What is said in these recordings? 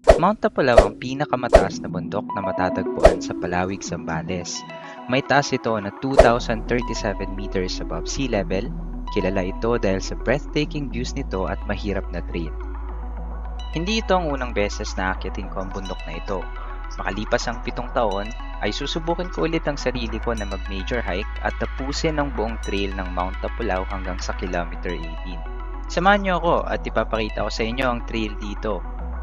Mount Tapulaw ang pinakamataas na bundok na matatagpuan sa Palawig, Zambales. May taas ito na 2,037 meters above sea level. Kilala ito dahil sa breathtaking views nito at mahirap na trail. Hindi ito ang unang beses na akyatin ko ang bundok na ito. Makalipas ang pitong taon, ay susubukin ko ulit ang sarili ko na mag-major hike at tapusin ang buong trail ng Mount Tapulaw hanggang sa kilometer 18. Samahan niyo ako at ipapakita ko sa inyo ang trail dito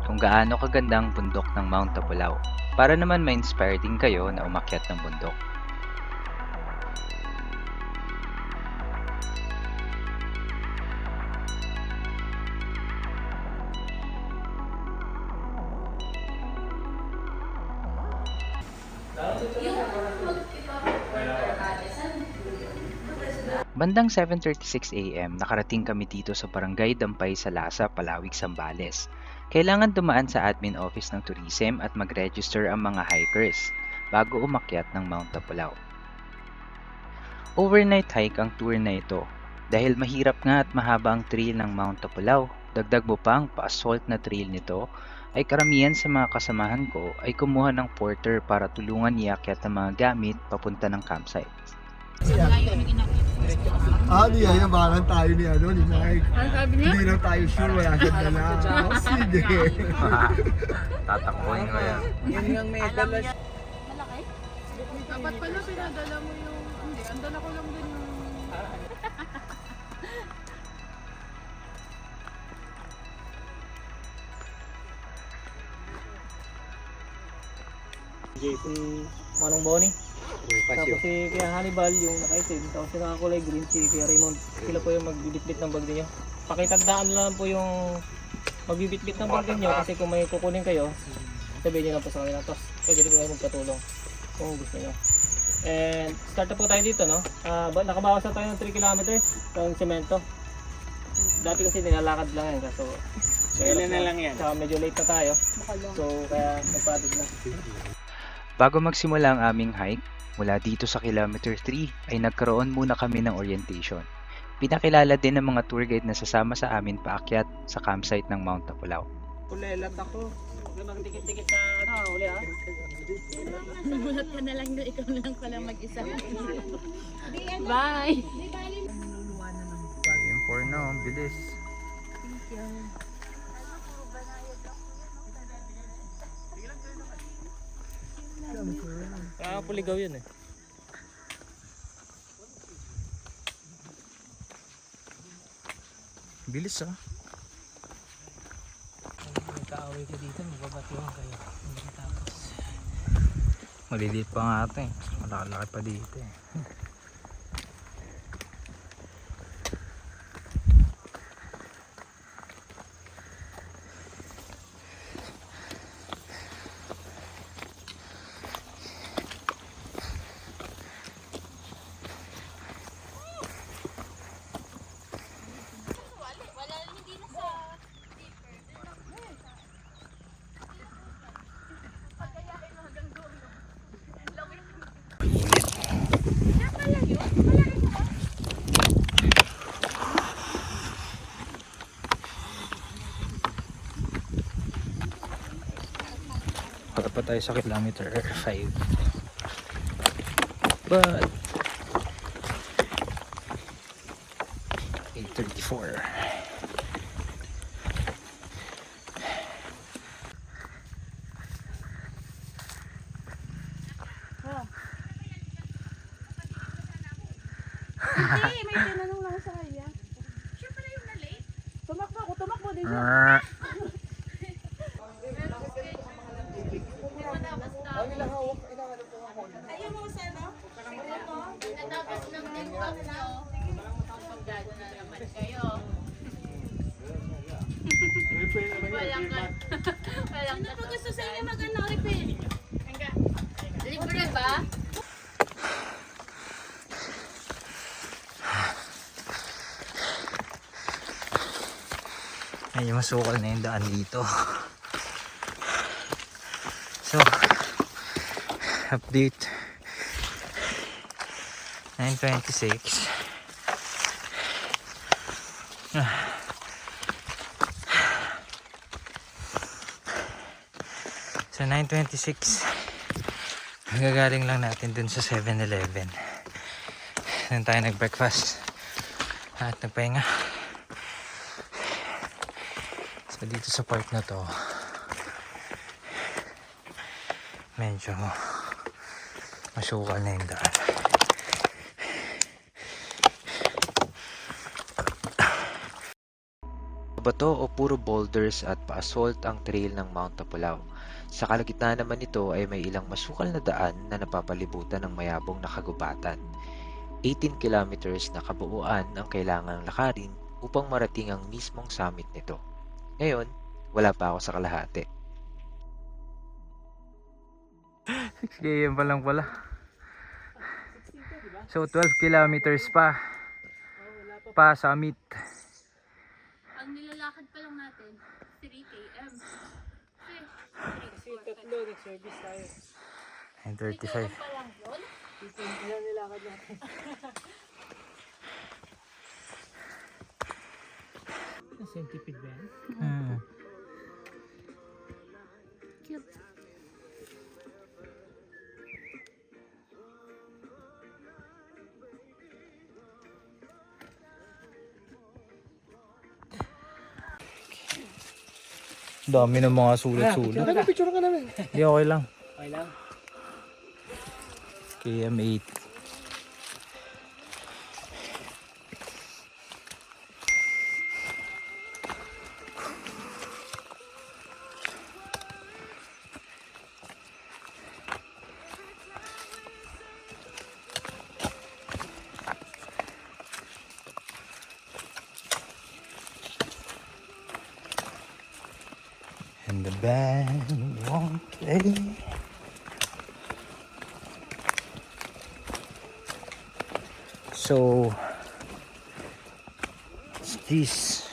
kung gaano kaganda ang bundok ng Mount Tapulaw para naman ma-inspire din kayo na umakyat ng bundok. Bandang 7.36 a.m. nakarating kami dito sa Barangay Dampay sa Lasa, Palawig, Sambales. Kailangan dumaan sa admin office ng tourism at mag-register ang mga hikers bago umakyat ng Mount Tapulaw. Overnight hike ang tour na ito dahil mahirap nga at mahaba ang trail ng Mount Tapulaw. Dagdag mo pa ang pa-assault na trail nito ay karamihan sa mga kasamahan ko ay kumuha ng porter para tulungan iakyat ang mga gamit papunta ng campsite. Ah, di yan, yabangan tayo ni ano, ni Mike. Ano sabi niya? Hindi lang tayo sure, wala siya dala. Oh, sige. Tatakbuhin ko yan. Yan yung may dala. Malaki? Dapat pala pinadala mo yung... Hindi, ang dala ko lang din yung... JP Manong Boni. Tapos si Kuya Hannibal, yung nakaitim. Tapos si nakakulay green, si Kuya Raymond. Sila po yung magbibitbit ng bag ninyo. Pakitagdaan lang po yung magbibitbit ng bag ninyo kasi kung may kukunin kayo, sabihin nyo lang po sa kanila. Tapos pwede rin kayo magpatulong kung gusto nyo. And start na po tayo dito, no? Ah, ba- nakabawas na tayo ng 3 kilometers ng semento. Dati kasi nilalakad lang yan. Kaso, Kailan na lang yan? medyo late na tayo. So, kaya nagpatid na. Bago magsimula ang aming hike, mula dito sa kilometer 3 ay nagkaroon muna kami ng orientation. Pinakilala din ng mga tour guide na sasama sa amin paakyat sa campsite ng Mount Tapulaw. Kulelat ako. Huwag dikit-dikit sa ano, uli ha. Nagulat ka na lang na ikaw na lang pala mag-isa. Bye! Yung for now, bilis. Ah, puligaw yun eh. Bilis ah. Nagkaaway ka dito, magbabatiwan kayo. Tapos, Maliliit pa nga ito eh. Malaki pa dito eh. Tayo sa kilometer 5. But 834. Hindi, may tinanong lang sa kanya. Siya pala yung na-late? Tumakbo ako, tumakbo din siya. Ah, Ayun mo sa ano? Natapos ng TikTok nyo. Pagdado na naman kayo. Walang ka. Walang ka. Ano gusto sa inyo mag-ano, refill? Libre ba? Medyo masukal na yung daan dito. So, update. 926. Ah. Sa 9.26, gagaling lang natin dun sa 7-Eleven. Doon tayo nag-breakfast at nagpahinga. So dito sa part na to, medyo masukal na yung daan. Bato o puro boulders at pa-assault ang trail ng Mount Tapulaw. Sa kalagitnaan naman nito ay may ilang masukal na daan na napapalibutan ng mayabong na kagubatan. 18 kilometers na kabuuan ang kailangang lakarin upang marating ang mismong summit. Ngayon, wala pa ako sa kalahati. 6 km pa lang pala. So 12 kilometers pa pa summit. Ang nilalakad pa lang natin, 3 km. Kasi tatlo, nag-service tayo. 35. pa lang yun? Ilan nilakad natin? Centipede ba yan? Hmm. Cute. Dami ng mga sulat-sulat. Ano, picture ka namin. Hindi, okay lang. Okay lang. KM8. This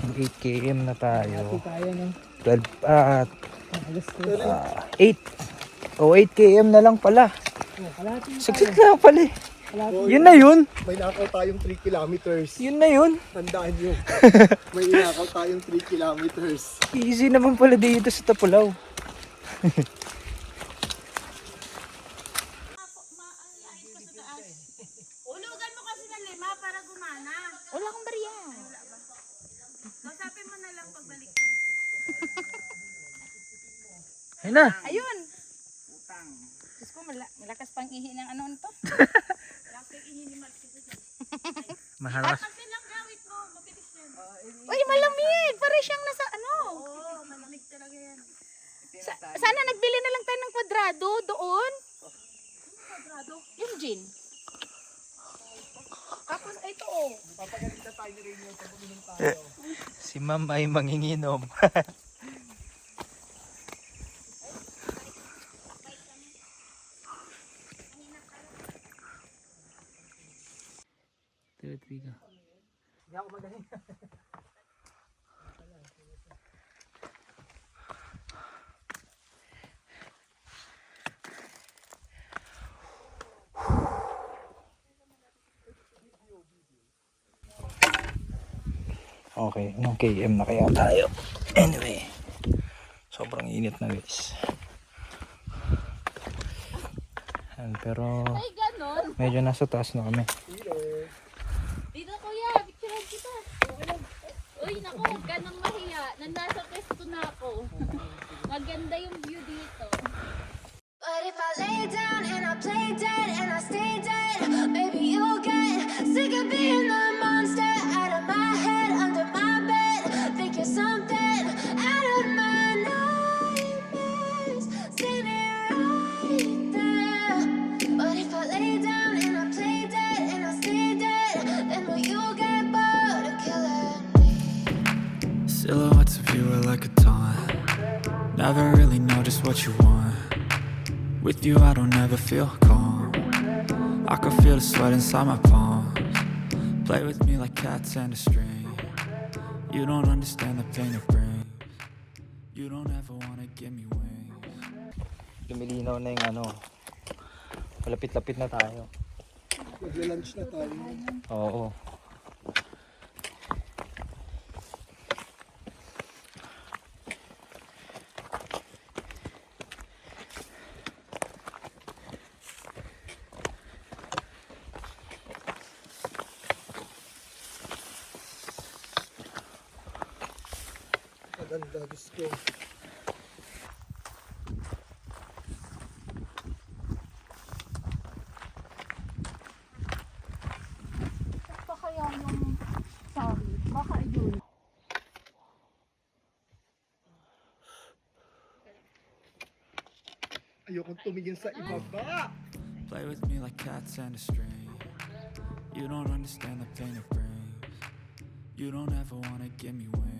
8 km na tayo. Tayo no? 12, ah, Alas ah, 8. O, 8 km na lang pala. Kalahati Sagsit lang pala eh. Yun na yun. May nakaw tayong 3 kilometers. Yun na yun. Tandaan nyo. May inakaw tayong 3 kilometers. Easy naman pala dito sa Tapulaw. Ulugan mo kasi ng lima para gumana. Wala akong bariya. Kausapin mo na lang pagbalik ko. Ayun na. Ayun! Diyos ko, mala- malakas pang ihi ng ano to. Mahalas. Kasi lang gawit mo, mabilis yan. Uy, malamig! Pare siyang nasa ano. Oo, malamig talaga yan. Sa- sana nagbili na lang tayo ng kwadrado doon. Kwadrado? Yung gin. Tapos ito oh. Si ma'am ay manginginom. Okay, anong KM na kaya tayo? Anyway, sobrang init na guys. Ayan, pero Ay, ganon. medyo nasa taas na kami. Dito kuya, picturean kita. Uy, naku, huwag ka nang mahiya. Nandasa pwesto na ako. Maganda yung Never really know just what you want. With you, I don't ever feel calm. I can feel the sweat inside my palms. Play with me like cats and a string. You don't understand the pain it brings. You don't ever wanna give me wings. Lumilinaw na yung ano. Malapit-lapit na tayo. Magla-lunch na tayo. Oo. Grabe, Diyos ko. Pa kaya yung sorry. Baka yun. Ayokong tumingin sa ibaba. Play with me like cats and a string. You don't understand the pain it brings. You don't ever wanna give me wings.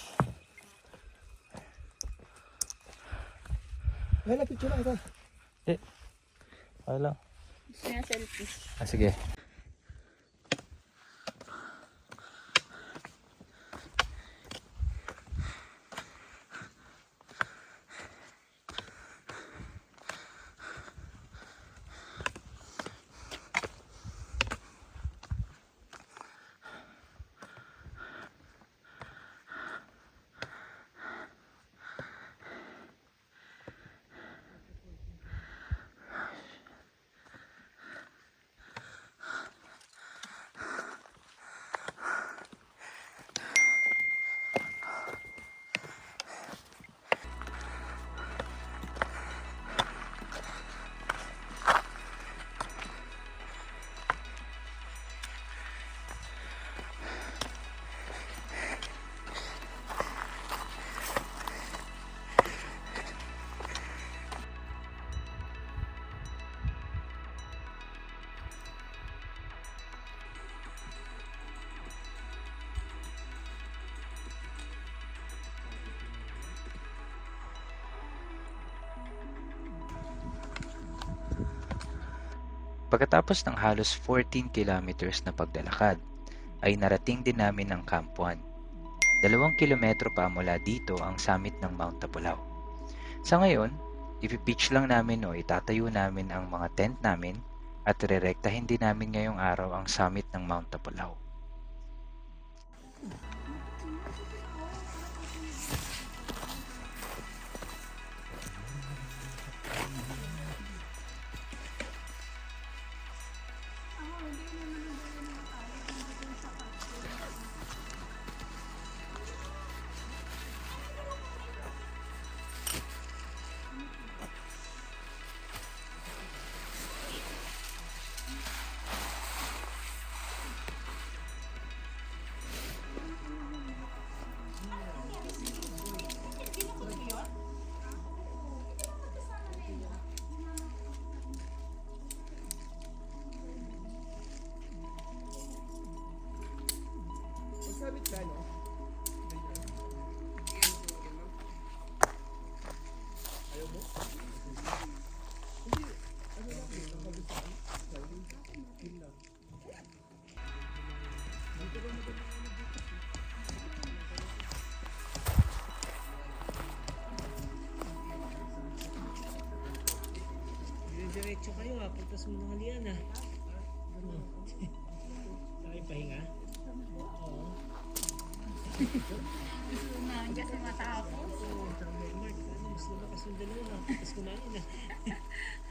Ay, napicture lang ito. Okay lang. Kaya selfie. Ah, sige. Pagkatapos ng halos 14 kilometers na paglalakad, ay narating din namin ang Camp 1. Dalawang kilometro pa mula dito ang summit ng Mount Tapulao. Sa ngayon, ipipitch lang namin o itatayo namin ang mga tent namin at rerektahin din namin ngayong araw ang summit ng Mount Tapulao. Diretso kayo ha, pagtas mo ng halian ha. Ano? Tayo pahinga? Oo. Kasi matapos. Oo, tama Mark. Ano, mas lumakas yung dalawa. Tapos kumain na.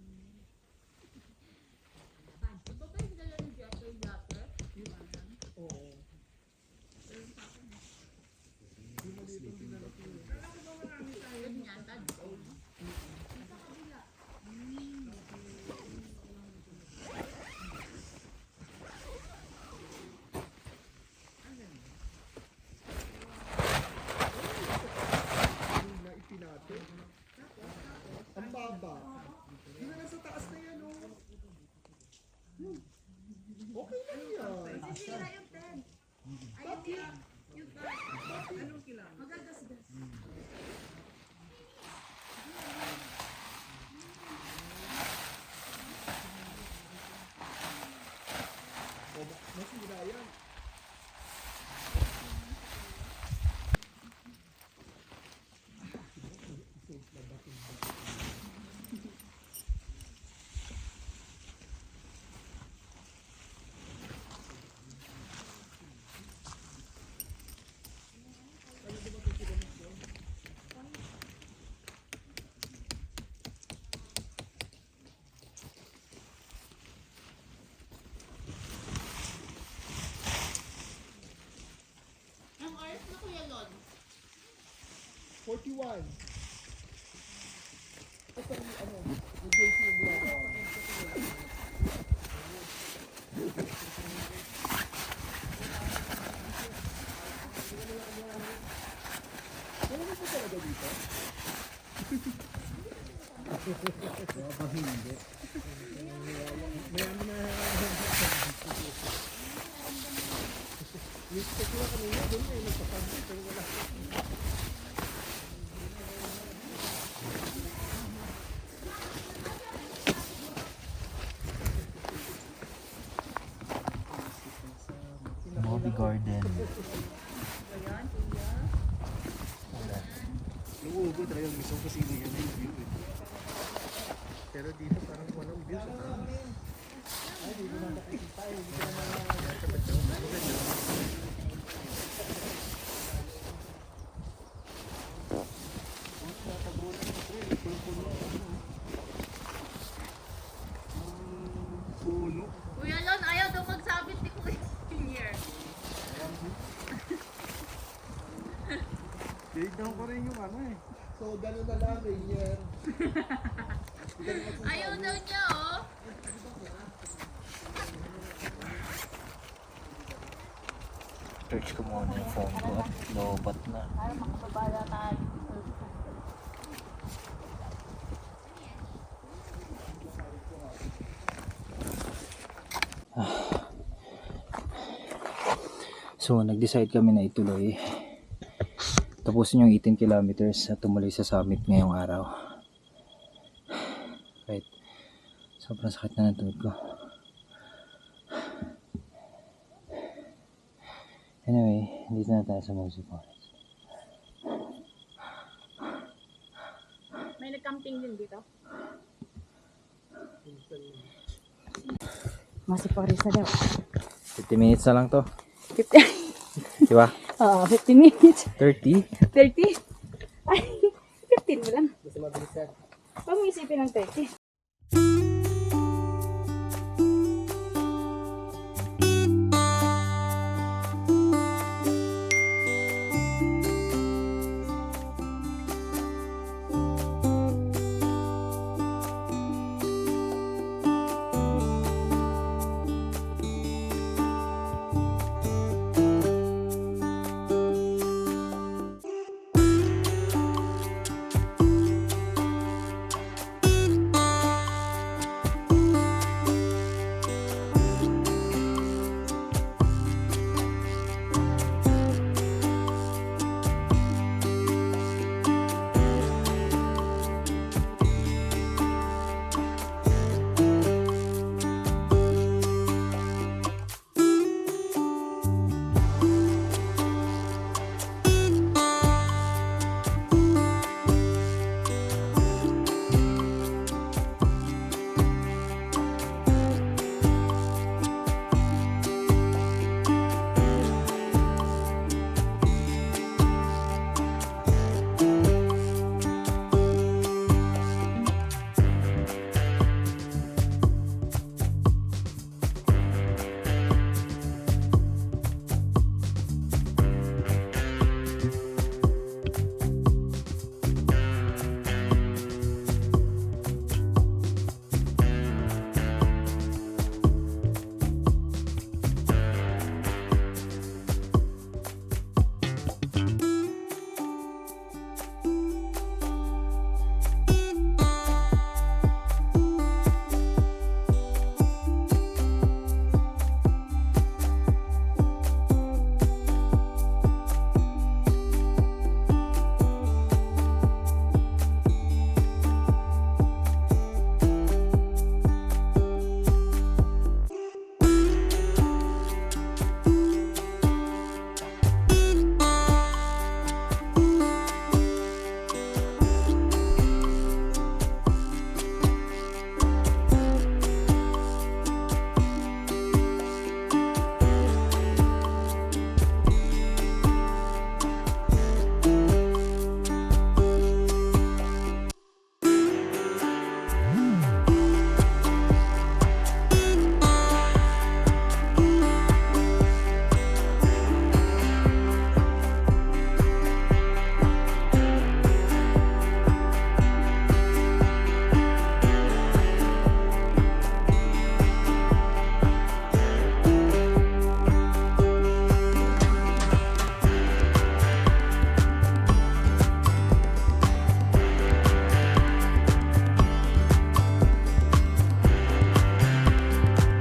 Kuya Lon. 41. Ito yung ano, yung JC yung ginagawa. Wala na po talaga dito? Baka hindi. May ano na... Lipstick ko kanina doon eh, nagpapansin pero wala. Bobby Garden. Luugo talagang gusto ko kasi yun yung view eh. Pero dito parang walang view sa taas. Ay, dito na nakikita eh. Dito na Puno. Kuya Lon, ayaw daw magsabit ni Kuya Senior. Tinignan ko rin yung ano eh. So, gano'n na lang, Rainier. Ayaw daw niya, oh. Search ko muna yung phone ko. Lobat na. So, nag-decide kami na ituloy. Tapusin yung 18 kilometers at tumuloy sa summit ngayong araw. Right. Sobrang sakit na ng tuhod ko. Anyway, dito na tayo sa Mosi Forest. May nag-camping din dito. Masih Forest na daw. 50 minutes na lang to. 50. Di ba? Oo, 50 minutes. 30? 30. Ay, 15 mo lang. Huwag mo isipin ng 30.